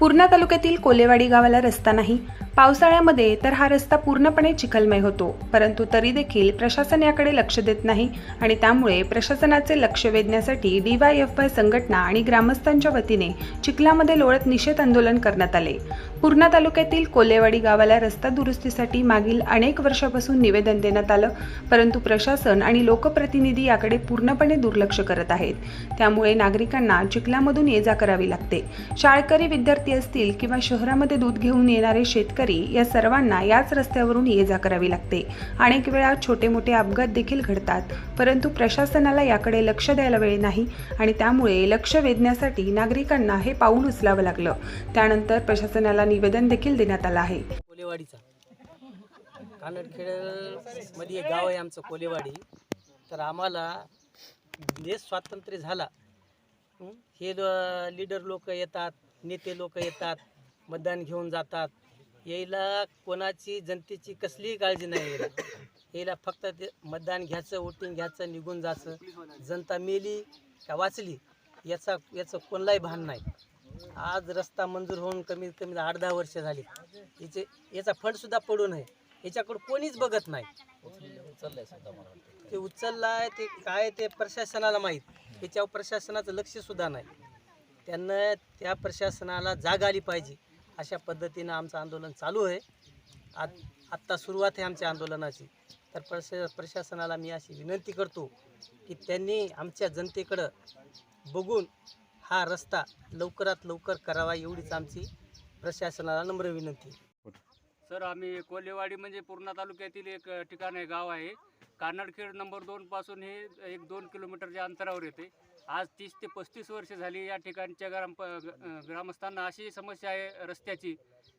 पूर्णा तालुक्यातील कोलेवाडी गावाला रस्ता नाही. पावसाळ्यामध्ये तर हा रस्ता पूर्णपणे चिखलमय होतो. परंतु तरी देखील प्रशासन याकडे लक्ष देत नाही आणि त्यामुळे प्रशासनाचे लक्ष वेधण्यासाठी डीवायएफआय संघटना आणि ग्रामस्थांच्या वतीने चिखलामध्ये लोळत निषेध आंदोलन करण्यात आले. पूर्णा तालुक्यातील कोलेवाडी गावाला रस्ता दुरुस्तीसाठी मागील अनेक वर्षापासून निवेदन देण्यात आलं. परंतु प्रशासन आणि लोकप्रतिनिधी याकडे पूर्णपणे दुर्लक्ष करत आहेत. त्यामुळे नागरिकांना चिखलामधून ये जा करावी लागते. शाळकरी विद्यार्थी असतील किंवा शहरामध्ये दूध घेऊन येणारे शेतकरी या सर्वांना याच रस्त्यावरून ये जा करावी लागते. अनेक वेळा छोटे मोठे अपघात देखील घडतात परंतु प्रशासनाला याकडे लक्ष द्यायला वेळ नाही आणि त्यामुळे लक्ष वेधण्यासाठी नागरिकांना हे पाऊल उचलावं लागलं. त्यानंतर प्रशासनाला निवेदन देखील देण्यात आलं आहे. कानडखेडमध्ये कानडखेडमध्ये एक गाव आहे आमचं कोलेवाडी. तर आम्हाला देश स्वातंत्र्य झाला. हे? लीडर लोक येतात. नेते लोक येतात मतदान घेऊन जातात. यायला कोणाची जनतेची कसलीही काळजी नाही. यायला यायला फक्त ते मतदान घ्यायचं वोटिंग घ्यायचं निघून जायचं. जनता मेली का वाचली याचा याचं कोणलाही भान नाही. आज रस्ता मंजूर होऊन कमीत कमी आठ दहा वर्ष झाली. याचे याचा फंडसुद्धा पडू नये. याच्याकडे कोणीच बघत नाही. ते उचललाय ते काय ते प्रशासनाला माहीत. याच्यावर प्रशासनाचं लक्षसुद्धा नाही. त्यांना त्या प्रशासनाला जाग आली पाहिजे अशा पद्धतीनं आमचं आंदोलन चालू आहे. आत आत्ता सुरुवात आहे आमच्या आंदोलनाची. तर प्रशा प्रशासनाला मी अशी विनंती करतो की त्यांनी आमच्या जनतेकडं बघून हा रस्ता लवकरात लवकर करावा एवढीच आमची प्रशासनाला नम्र विनंती. सर आम्ही कोल्हेवाडी म्हणजे पूर्णा तालुक्यातील एक ठिकाण आहे गाव आहे. कानडखेड नंबर दोनपासून हे एक दोन किलोमीटरच्या अंतरावर येते. आज तीस ते पस्तीस वर्ष झाली या ठिकाणच्या ग्राम प- ग्रामस्थांना अशी समस्या आहे रस्त्याची.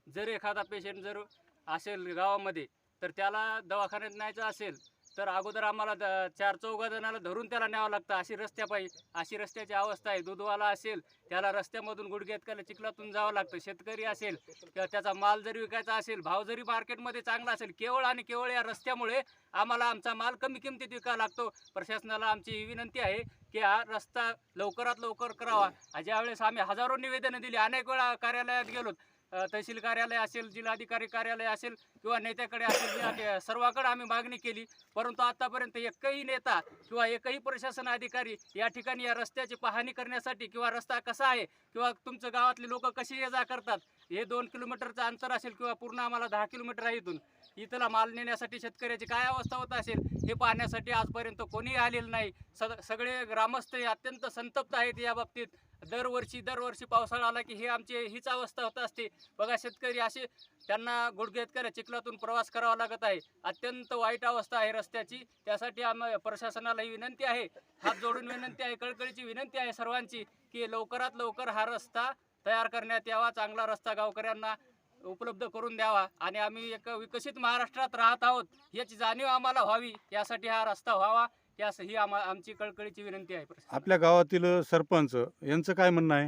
जर एखादा पेशंट जर असेल गावामध्ये तर त्याला दवाखान्यात न्यायचं असेल तर अगोदर आम्हाला द- चार चौघा जणाला धरून त्याला न्यावं लागतं. अशी रस्त्यापायी अशी रस्त्याची अवस्था आहे. दूधवाला असेल त्याला रस्त्यामधून गुडघ्यात त्याला चिखलातून जावं लागतं. शेतकरी असेल किंवा त्याचा माल जरी विकायचा असेल भाव जरी मार्केटमध्ये चांगला असेल केवळ आणि केवळ या रस्त्यामुळे आम्हाला आमचा माल कमी किमतीत विकावा लागतो. प्रशासनाला आमची ही विनंती आहे की हा रस्ता लवकरात लवकर करावा. ज्यावेळेस आम्ही हजारो निवेदनं दिली अनेक वेळा कार्यालयात गेलो तहसील कार्यालय असेल जिल्हाधिकारी कार्यालय असेल किंवा नेत्याकडे असेल या सर्वाकडे आम्ही मागणी केली. परंतु आतापर्यंत एकही नेता किंवा एकही प्रशासन अधिकारी या ठिकाणी या रस्त्याची पाहणी करण्यासाठी किंवा रस्ता कसा आहे किंवा तुमचं गावातले लोक कशी ये जा करतात हे दोन किलोमीटरचं अंतर असेल किंवा पूर्ण आम्हाला दहा किलोमीटर आहे इथून इथला माल नेण्यासाठी शेतकऱ्याची काय अवस्था होत असेल हे पाहण्यासाठी आजपर्यंत कोणीही आलेलं नाही. स सगळे ग्रामस्थ हे अत्यंत संतप्त आहेत या बाबतीत. दरवर्षी दरवर्षी पावसाळा आला की हे आमची हीच अवस्था होत असते. बघा शेतकरी असे त्यांना गुडघ्यात करा चिखलातून प्रवास करावा लागत आहे. अत्यंत वाईट अवस्था आहे रस्त्याची. त्यासाठी आम प्रशासनालाही विनंती आहे. हात जोडून विनंती आहे कळकळीची विनंती आहे सर्वांची की लवकरात लवकर हा रस्ता तयार करण्यात यावा चांगला रस्ता गावकऱ्यांना उपलब्ध करून द्यावा आणि आम्ही एक विकसित महाराष्ट्रात राहत आहोत याची जाणीव आम्हाला व्हावी यासाठी हा रस्ता व्हावा. ही आम्हा आमची कळकळीची विनंती आहे प्रशासनाला. आपल्या गावातील सरपंच यांचं काय म्हणणं आहे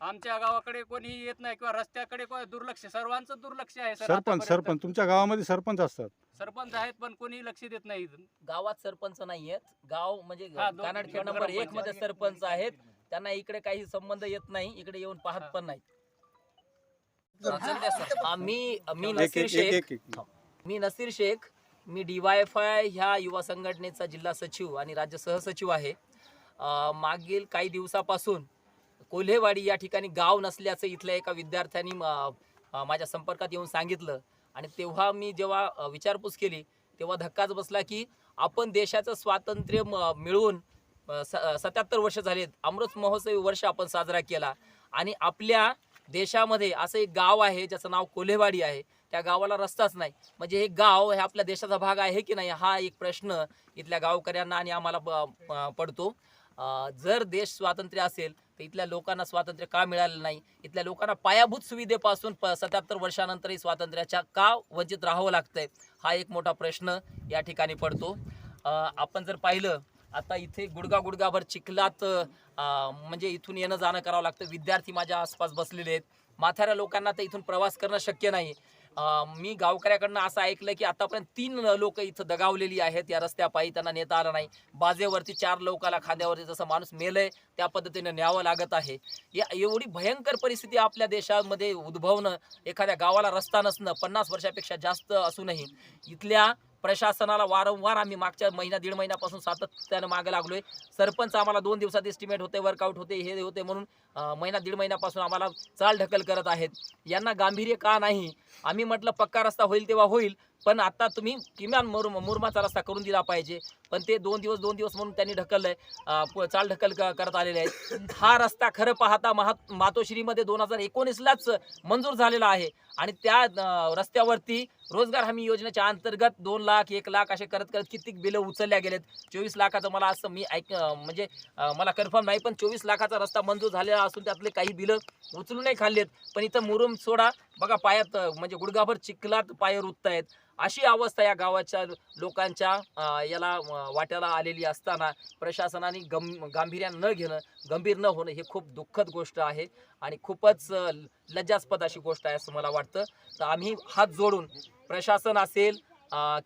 आमच्या गावाकडे कोणी येत नाही किंवा रस्त्याकडे कोणी दुर्लक्ष सर्वांचं दुर्लक्ष आहे सर सरपंच आतापर्यंत. सरपंच तुमच्या गावामध्ये सरपंच असतात सरपंच आहेत पण कोणी लक्ष देत नाही इथून. गावात सरपंच नाहीयेत गाव म्हणजे हा, दोन- नंबर एक मध्ये. सरपंच आहेत त्यांना इकडे काही संबंध येत नाही इकडे येऊन पाहत हा. पण नाहीत हा, मी एक नसीर एक शेख एक एक मी नसीर शेख मी डी वायफ आय ह्या युवा संघटनेचा जिल्हा सचिव आणि राज्य सहसचिव आहे. मागील काही दिवसापासून कोल्हेवाडी या ठिकाणी गाव नसल्याचं इथल्या एका विद्यार्थ्यांनी म- माझ्या संपर्कात येऊन सांगितलं. आणि तेव्हा मी जेव्हा विचारपूस केली तेव्हा धक्काच बसला की आपण देशाचं स्वातंत्र्य म- स सत्याहत्तर वर्ष झालेत. अमृत महोत्सवी वर्ष आपण साजरा केला. आणि आपल्या देशामध्ये असं एक गाव आहे ज्याचं नाव कोल्हेवाडी आहे. त्या गावाला रस्ताच नाही. म्हणजे हे गाव हे आपल्या देशाचा भाग आहे की नाही? हा एक प्रश्न इथल्या गावकऱ्यांना आणि आम्हाला पडतो. जर देश स्वातंत्र्य असेल तर इथल्या लोकांना स्वातंत्र्य का मिळालं नाही? इथल्या लोकांना पायाभूत सुविधेपासून प सत्याहत्तर वर्षानंतरही स्वातंत्र्याच्या का वंचित राहावं लागतंय? हा एक मोठा प्रश्न या ठिकाणी पडतो. आपण जर पाहिलं आता इथे गुडगा गुडगाभर चिखलात म्हणजे इथून येणं जाणं करावं लागतं. विद्यार्थी माझ्या आसपास बसलेले आहेत. माथाऱ्या लोकांना तर इथून प्रवास करणं शक्य नाही. मी गावकऱ्याकडनं असं ऐकलं की आतापर्यंत तीन लोक इथं दगावलेली आहेत. या रस्त्यापायी त्यांना नेता आलं नाही. बाजेवरती चार लोकाला खांद्यावरती जसं माणूस मेलंय त्या पद्धतीनं न्यावं लागत आहे. या एवढी भयंकर परिस्थिती आपल्या देशामध्ये उद्भवणं एखाद्या गावाला रस्ता नसणं पन्नास वर्षापेक्षा जास्त असूनही इथल्या प्रशासनाला वारंवार आम्ही मागच्या महिना दीड महिन्यापासून सातत्यानं मागे लागलोय. सरपंच आम्हाला दोन दिवसात एस्टिमेट होते वर्कआउट होते हे होते म्हणून महिना दीड महिन्यापासून आम्हाला चाल ढकल करत आहेत. यांना गांभीर्य का नाही? आम्ही म्हटलं पक्का रस्ता होईल तेव्हा होईल. पण आता तुम्ही किमान मुर मुरमाचा रस्ता करून दिला पाहिजे. पण ते दोन दिवस दोन दिवस म्हणून त्यांनी ढकललं आहे चाल ढकल करत आलेले आहेत. हा रस्ता खरं पाहता महा मातोश्रीमध्ये दोन हजार एकोणीसलाच मंजूर झालेला आहे. आणि त्या रस्त्यावरती रोजगार हमी योजनेच्या अंतर्गत दोन लाख एक लाख असे करत करत कित्येक बिलं उचलल्या गेलेत. चोवीस लाखाचं मला असं मी ऐक म्हणजे मला कन्फर्म नाही पण चोवीस लाखाचा रस्ता मंजूर झालेला असून त्यातले काही बिलं उचलूनही खाल्लेत. पण इथं मुरुम सोडा बघा पायात म्हणजे गुडघाभर चिखलात पाय रुतत आहेत अशी अवस्था या गावाच्या लोकांच्या याला वाट्याला आलेली असताना प्रशासनाने गम गांभीर्यानं न घेणं गंभीर न होणं हे खूप दुःखद गोष्ट आहे आणि खूपच लज्जास्पद अशी गोष्ट आहे असं मला वाटतं. तर आम्ही हात जोडून प्रशासन असेल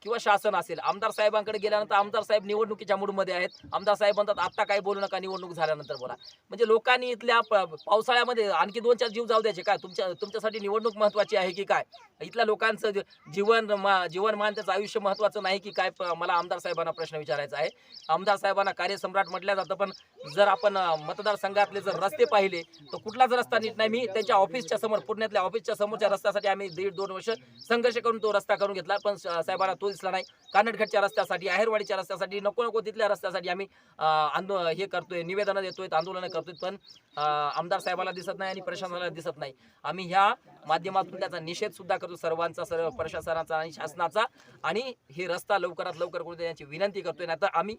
किंवा शासन असेल. आमदार साहेबांकडे गेल्यानंतर आमदार साहेब निवडणुकीच्या मूडमध्ये आहेत. आमदार साहेब म्हणतात आत्ता काय बोलू नका निवडणूक झाल्यानंतर बोला. म्हणजे लोकांनी इथल्या पावसाळ्यामध्ये आणखी दोन चार जीव जाऊ द्यायचे. काय तुमच्या तुमच्यासाठी निवडणूक महत्वाची आहे की काय? इथल्या लोकांचं जीवन मा- जीवनमान त्याचं आयुष्य महत्वाचं नाही की काय? मला आमदार साहेबांना प्रश्न विचारायचा आहे. आमदार साहेबांना कार्यसम्राट म्हटलं जातं पण जर आपण मतदारसंघातले जर रस्ते पाहिले तर कुठलाच रस्ता नीट नाही मी त्यांच्या ऑफिसच्या समोर पुण्यातल्या ऑफिसच्या समोरच्या रस्त्यासाठी आम्ही दीड दोन वर्ष संघर्ष करून तो रस्ता करून घेतला पण साहेब साहेबांना तो दिसला नाही. कानडघाटच्या रस्त्यासाठी आहेरवाडीच्या रस्त्यासाठी नको नको तिथल्या रस्त्यासाठी आम्ही आंदो हे करतोय निवेदनं देतोय आंदोलनं करतोय पण आमदार साहेबाला दिसत नाही आणि प्रशासनाला दिसत नाही. आम्ही ह्या माध्यमातून त्याचा निषेध सुद्धा करतो सर्वांचा सर्व प्रशासनाचा आणि शासनाचा. आणि हे रस्ता लवकरात लवकर करून देण्याची विनंती करतोय. नाही तर आम्ही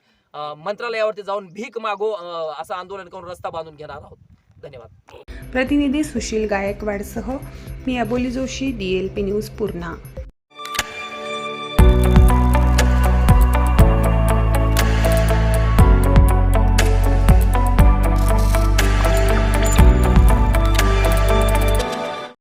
मंत्रालयावरती जाऊन भीक मागो असं आंदोलन करून रस्ता बांधून घेणार आहोत. धन्यवाद. प्रतिनिधी सुशील गायकवाडसह मी Aboli Joshi D L P news Purna.